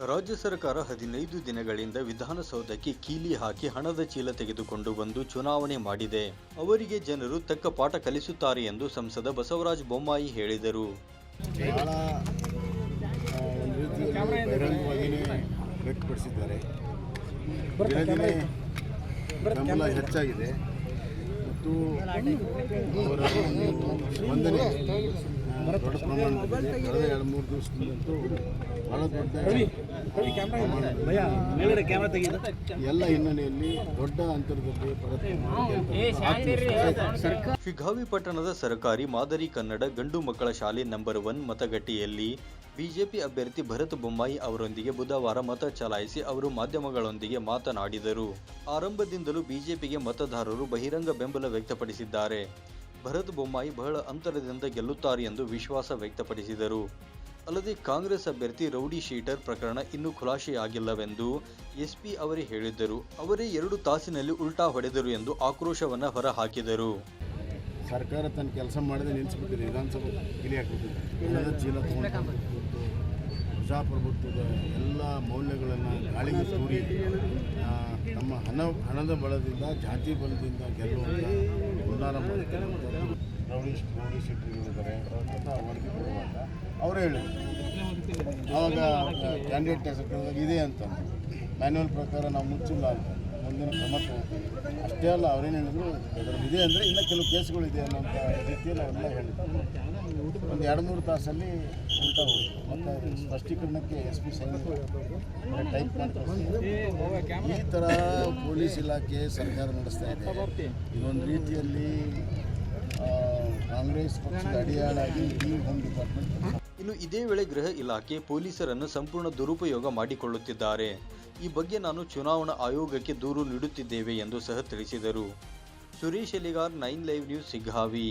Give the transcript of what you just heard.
ರಾಜ್ಯ ಸರ್ಕಾರ ಹದಿನೈದು ದಿನಗಳಿಂದ ವಿಧಾನಸೌಧಕ್ಕೆ ಕೀಲಿ ಹಾಕಿ ಹಣದ ಚೀಲ ತೆಗೆದುಕೊಂಡು ಬಂದು ಚುನಾವಣೆ ಮಾಡಿದೆ. ಅವರಿಗೆ ಜನರು ತಕ್ಕ ಪಾಠ ಕಲಿಸುತ್ತಾರೆ ಎಂದು ಸಂಸದ ಬಸವರಾಜ ಬೊಮ್ಮಾಯಿ ಹೇಳಿದರು. ಹೆಚ್ಚಾಗಿದೆ. ದೊಡ್ಡ ಪ್ರಮಾಣದಲ್ಲಿ ಕಳೆದ ಎರಡು ಮೂರು ದಿವಸದಿಂದಂತೂ ಭಾಳ ದೊಡ್ಡ ಎಲ್ಲ ಹಿನ್ನೆಲೆಯಲ್ಲಿ ದೊಡ್ಡ ಅಂತರದಲ್ಲಿ ಶಿಗ್ಗಾವಿ ಪಟ್ಟಣದ ಸರ್ಕಾರಿ ಮಾದರಿ ಕನ್ನಡ ಗಂಡು ಮಕ್ಕಳ ಶಾಲೆ ನಂಬರ್ ಒನ್ ಮತಗಟ್ಟೆಯಲ್ಲಿ ಬಿಜೆಪಿ ಅಭ್ಯರ್ಥಿ ಭರತ್ ಬೊಮ್ಮಾಯಿ ಅವರೊಂದಿಗೆ ಬುಧವಾರ ಮತ ಚಲಾಯಿಸಿ ಅವರು ಮಾಧ್ಯಮಗಳೊಂದಿಗೆ ಮಾತನಾಡಿದರು. ಆರಂಭದಿಂದಲೂ ಬಿಜೆಪಿಗೆ ಮತದಾರರು ಬಹಿರಂಗ ಬೆಂಬಲ ವ್ಯಕ್ತಪಡಿಸಿದ್ದಾರೆ. ಭರತ್ ಬೊಮ್ಮಾಯಿ ಬಹಳ ಅಂತರದಿಂದ ಗೆಲ್ಲುತ್ತಾರೆ ಎಂದು ವಿಶ್ವಾಸ ವ್ಯಕ್ತಪಡಿಸಿದರು. ಅಲ್ಲದೆ ಕಾಂಗ್ರೆಸ್ ಅಭ್ಯರ್ಥಿ ರೌಡಿ ಶೀಟರ್ ಪ್ರಕರಣ ಇನ್ನೂ ಖುಲಾಸೆಯಾಗಿಲ್ಲವೆಂದು ಎಸ್ಪಿ ಅವರೇ ಹೇಳಿದ್ದರು. ಅವರೇ ಎರಡು ತಾಸಿನಲ್ಲಿ ಉಲ್ಟಾ ಹೊಡೆದರು ಎಂದು ಆಕ್ರೋಶವನ್ನು ಹೊರಹಾಕಿದರು. ಸರ್ಕಾರ ತನ್ನ ಕೆಲಸ ಮಾಡದೆ ನಿಲ್ಲಿಸ್ಬಿಟ್ಟಿದೆ ವಿಧಾನಸಭೆ ಚೀಲ ಪ್ರಜಾಪ್ರಭುತ್ವದ ಎಲ್ಲ ಮೌಲ್ಯಗಳನ್ನು ಗಾಳಿಗೆ ತೂರಿ ನಮ್ಮ ಹಣ, ಹಣದ ಬಲದಿಂದ, ಜಾತಿ ಬಲದಿಂದ ಗೆಲ್ಲುವಂಥ ಉನ್ನಾರ ಮಾಡುತ್ತಿರುವಂಥದ್ದು ರೌಡಿ ರೌಡಿ ಆವಾಗ ಕ್ಯಾಂಡಿಡೇಟ್ ಹೆಸರು ಇದೆ ಅಂತ ಮ್ಯಾನ್ಯುವಲ್ ಪ್ರಕಾರ ನಾವು ಮುಚ್ಚಿಲ್ಲ ಅಂತ. ಮುಂದಿನ ಕ್ರಮ ತಗೋತೀವಿ. ಅಷ್ಟೇ ಅಲ್ಲ, ಅವ್ರೇನು ಹೇಳಿದ್ರು ಇದೆ ಅಂದರೆ ಇನ್ನೂ ಕೆಲವು ಕೇಸ್ಗಳಿದೆ ಅನ್ನೋಂಥ ರೀತಿಯಲ್ಲಿ ಅವರೆಲ್ಲ ಹೇಳಿದ್ರು. ಒಂದು ಎರಡು ಮೂರು ತಾಸಲ್ಲಿ ಹೋಯಿತು. ಮತ್ತು ಸ್ಪಷ್ಟೀಕರಣಕ್ಕೆ ಎಸ್ ಪಿ ಸೈನ್ ಟೈಪ್ ಮಾಡ್ತಾರೆ ಈ ಥರ ಪೊಲೀಸ್ ಇಲಾಖೆ ಸರ್ಕಾರ ನಡೆಸ್ತಾ ಇದೆ. ಇದೊಂದು ರೀತಿಯಲ್ಲಿ ಕಾಂಗ್ರೆಸ್ ಪಕ್ಷದ ಅಡಿಯಾಳಾಗಿ ಈ ಹೋಮ್ ಡಿಪಾರ್ಟ್ಮೆಂಟ್ ಇನ್ನು ಇದೇ ವೇಳೆ ಗೃಹ ಇಲಾಖೆ ಪೊಲೀಸರನ್ನು ಸಂಪೂರ್ಣ ದುರುಪಯೋಗ ಮಾಡಿಕೊಳ್ಳುತ್ತಿದ್ದಾರೆ. ಈ ಬಗ್ಗೆ ನಾನು ಚುನಾವಣಾ ಆಯೋಗಕ್ಕೆ ದೂರು ನೀಡುತ್ತಿದ್ದೇವೆ ಎಂದು ಸಹ ತಿಳಿಸಿದರು. Suresh Eligar, nine live news, Siggavi.